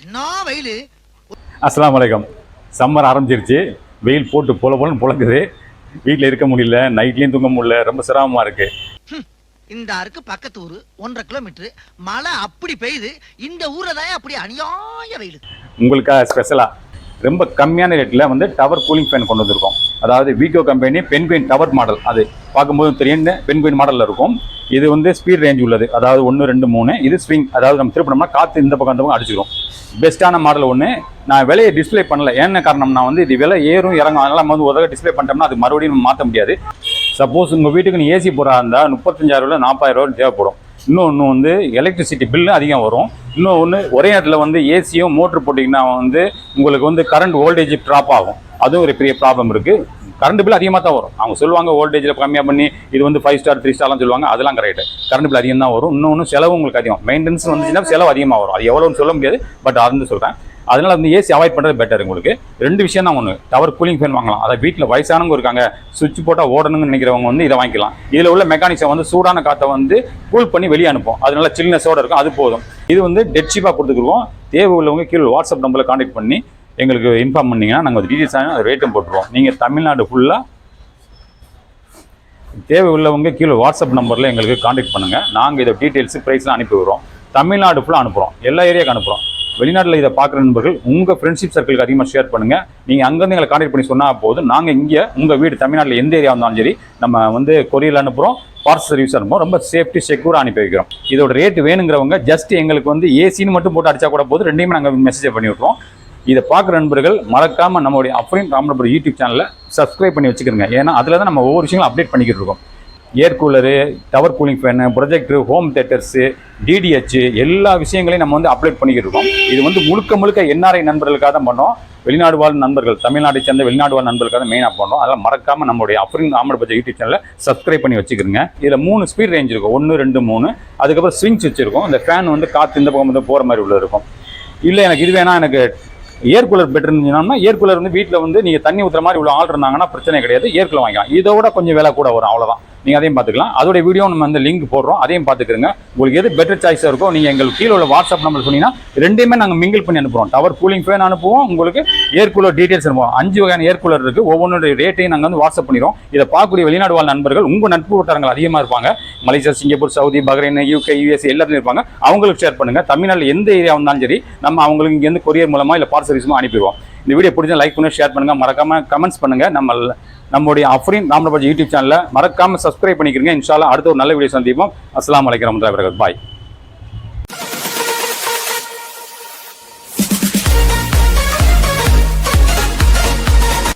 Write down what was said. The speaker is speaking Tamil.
என்ன வெயில்? அஸ்லாம் வலைக்கம் சம்மர் ஆரம்பிச்சிருச்சு. வெயில் போட்டு போல போலன்னு புழங்குது. வீட்டில் இருக்க முடியல நைட்லேயும் தூங்க முடியல ரொம்ப சிரமமாக இருக்கு. இந்த அருக்கு பக்கத்து ஊர் ஒன்றரை கிலோமீட்டர். மழை அப்படி பெய்யுது. இந்த ஊரில் தான் அப்படி அநியாய வெயில். உங்களுக்காக ஸ்பெஷலாக ரொம்ப கம்மியான ரேட்டில் வந்து டவர் கூலிங் ஃபேன் கொண்டு வந்திருக்கோம். அதாவது வீகோ கம்பெனி பென்குயின் டவர் மாடல். அது பார்க்கும்போது தெரியும். பென்குயின் மாடலில் இருக்கும். இது வந்து ஸ்பீட் ரேஞ்ச் உள்ளது. அதாவது ஒன்று ரெண்டு மூணு. இது ஸ்விங். அதாவது நம்ம திருப்பினோம்னா காற்று இந்த பக்கம் அந்த பக்கம் அடிச்சிடும் பெஸ்ட்டான மாடல் ஒன்று நான் விலையை டிஸ்ப்ளே பண்ணல. என்ன காரணம்னா வந்து இது விலை ஏறும் இறங்கும். அதனால் நம்ம வந்து உதக டிஸ்பிளே டிஸ்ப்ளே பண்ணிட்டோம்னா அது மறுபடியும் நம்ம மாற்ற முடியாது. சப்போஸ் உங்கள் வீட்டுக்கு நீ ஏசி போகிறா இருந்தால் முப்பத்தஞ்சாயிரம் நாற்பதாயிரம் ரூபாய் தேவைப்படும். இன்னொன்று வந்து எலக்ட்ரிசிட்டி பில்லு அதிகம் வரும். இன்னொன்று ஒரே இடத்துல வந்து ஏசியும் மோட்ரு போட்டிங்கன்னா வந்து உங்களுக்கு வந்து கரண்ட் வோல்டேஜ் ட்ராப் ஆகும். அதுவும் ஒரு பெரிய ப்ராப்ளம் இருக்குது கரண்ட் பில் அதிகமாக தான் வரும். அவங்க சொல்லுவாங்க ஓல்டேஜில் கம்மியாக பண்ணி இது வந்து ஃபைவ் ஸ்டார் த்ரீ ஸ்டார்லாம் சொல்லுவாங்க. அதெல்லாம் கரெக்ட் கரண்ட் பில் அதிகம் தான் வரும். இன்னொன்று செலவு உங்களுக்கு அதிகம். மெயின்டெனன்ஸ் வந்துச்சுன்னா செலவு அதிகமாக வரும். அது எவ்வளோன்னு சொல்ல முடியாது பட் அது சொல்கிறேன் அதனால் வந்து ஏசி அவாய்ட் பண்ணுறது பெட்டர் உங்களுக்கு. ரெண்டு விஷயம் தான் ஒன்று டவர் கூலிங் ஃபேன் வாங்கலாம். அதை வீட்டில் வயசானவங்க இருக்காங்க. சுவிட்ச் போட்டால் ஓடணும்னு நினைக்கிறவங்க வந்து இதை வாங்கிக்கலாம். இதில் உள்ள மெக்கானிக்ஸை வந்து சூடான காற்றை வந்து கூல் பண்ணி வெளியே அனுப்பும். நல்லா சில்னஸோடு இருக்கும் அது போதும். இது வந்து டெட் ஷீப்பாக தேவை உள்ளவங்க கீழே வாட்ஸ்அப் நம்பரில் கான்டாக்ட் பண்ணி எங்களுக்கு இன்ஃபார்ம் பண்ணீங்கன்னா நாங்கள் டீட்டெயில்ஸாக ரேட்டும் போட்டுருவோம். நீங்கள் தமிழ்நாடு ஃபுல்லாக தேவை உள்ளவங்க கீழே வாட்ஸ்அப் நம்பரில் எங்களுக்கு காண்டாக்ட் பண்ணுங்கள் நாங்கள் இதை டீட்டெயில்ஸு ப்ரைஸ்லாம் அனுப்பி விடுறோம். தமிழ்நாடு ஃபுல்லாக அனுப்புகிறோம் எல்லா ஏரியாவுக்கு அனுப்புகிறோம் வெளிநாட்டில் இதை பார்க்குற நண்பர்கள் உங்கள் ஃப்ரெண்ட்ஷிப் சர்க்கிளுக்கு அதிகமாக ஷேர் பண்ணுங்கள் நீங்கள் அங்கேருந்து எங்களை காண்டாக்ட் பண்ணி சொன்னால் போதும். நாங்கள் இங்கே உங்கள் வீடு தமிழ்நாட்டில் எந்த ஏரியா வந்தாலும் சரி நம்ம வந்து கொரியரில் அனுப்புகிறோம் பார்சல் சர்வீஸ் அனுப்புகிறோம் ரொம்ப சேஃப்டி செக்யூராக அனுப்பி வைக்கிறோம். இதோட ரேட் வேணுங்கிறவங்க ஜஸ்ட் எங்களுக்கு வந்து ஏசின்னு மட்டும் போட்டு அடித்தா கூட போதும். ரெண்டையுமே நாங்கள் மெசேஜ் பண்ணி விட்ருவோம் இதை பார்க்குற நண்பர்கள் மறக்காமல் நம்மளுடைய அப்ரின் ராமநாதபுரம் யூடியூப் சேனலை சப்ஸ்கிரைப் பண்ணி வச்சுக்கிறோங்க ஏன்னா அதில் தான் நம்ம ஒவ்வொரு விஷயங்களும் அப்டேட் பண்ணிக்கிட்டு இருக்கோம். Air cooler tower cooling fan projector home theatres DTH எல்லா விஷயங்களையும் நம்ம வந்து அப்டேட் பண்ணிக்கிட்டு இருக்கோம். இது வந்து முழுக்க முழுக்க என்ஆர்ஐ நண்பர்களுக்காக தான் பண்ணோம். வெளிநாடு வாழ் நண்பர்கள் தமிழ்நாட்டை சேர்ந்த வெளிநாடு வாழ் நண்பர்களுக்காக தான் மெயினாக பண்ணோம். அதெல்லாம் மறக்காமல் நம்மளுடைய அப்ரின் ராமநாதபுரம் யூடியூப் சேனலை சப்ஸ்கிரைப் பண்ணி வச்சுக்கிறோங்க இதில் மூணு ஸ்பீட் ரேஞ்ச் இருக்கும். ஒன்று ரெண்டு மூணு. அதுக்கப்புறம் ஸ்விங்ஸ் வச்சுருக்கோம். இந்த ஃபேன் வந்து காற்று இந்த பக்கம் வந்து போகிற மாதிரி உள்ள இருக்கும். இல்லை எனக்கு இது வேணால் எனக்கு ஏர் கூலர் பெட்டர் இருந்துச்சுன்னா ஏர் கூலர் வந்து வீட்டில் வந்து நீங்கள் தண்ணி ஊற்றுற மாதிரி இவ்வளோ ஆள் இருந்தாங்கன்னா பிரச்சனை கிடையாது. ஏர் கூலர் வாங்கிக்கலாம். இதோட கொஞ்சம் விலை கூட வரும். அவ்வளோதான் நீங்கள் அதையும் பார்த்துக்கலாம். அதோடய வீடியோ நம்ம வந்து லிங்க் போடுறோம். அதையும் பார்த்துக்கிறங்க உங்களுக்கு எது பெட்டர் சாய்ஸாக இருக்கோ நீங்கள் எங்களுக்கு கீழே உள்ள வாட்ஸ்அப் நம்பர் சொன்னீங்கன்னா ரெண்டையுமே நாங்கள் மிங்கிள் பண்ணி அனுப்புகிறோம் டவர் கூலிங் ஃபேன் அனுப்புவோம். உங்களுக்கு ஏர் கூலர் டீட்டெயில்ஸ் அனுப்புவோம். அஞ்சு வகையான ஏர் கூலர் இருக்குது ஒவ்வொன்றுடைய ரேட்டையும் நாங்கள் வந்து வாட்ஸ்அப் பண்ணிடுவோம் இதை பார்க்கக்கூடிய வெளிநாடு வாழ் நண்பர்கள் உங்கள் நட்பு வட்டாரங்கள் அதிகமாக இருப்பாங்க. Malaysia Singapore Saudi Bahrain UK US எல்லாத்துலையும் இருப்பாங்க. அவங்களுக்கு ஷேர் பண்ணுங்கள் தமிழ்நாட்டில் எந்த ஏரியா வந்தாலும் சரி நம்ம அவங்களுக்கு இங்கேருந்து கொரியர் மூலமாக இல்லை பார்சல் சர்வீஸும் அனுப்பிடுவோம். இந்த வீடியோ பிடிச்சா லைக் பண்ணுங்க ஷேர் பண்ணுங்க. மறக்காம கமெண்ட்ஸ் பண்ணுங்க. நம்ம நம்முடைய அஃப்ரீன் ராமராஜ் யூடியூப் சேனலில் மறக்காம சப்ஸ்கிரைப் பண்ணிக்கிறீங்க இன்ஷால்லா அடுத்த ஒரு நல்ல வீடியோ சந்திப்போம். அஸ்லாம் வலைக்கம் பாய்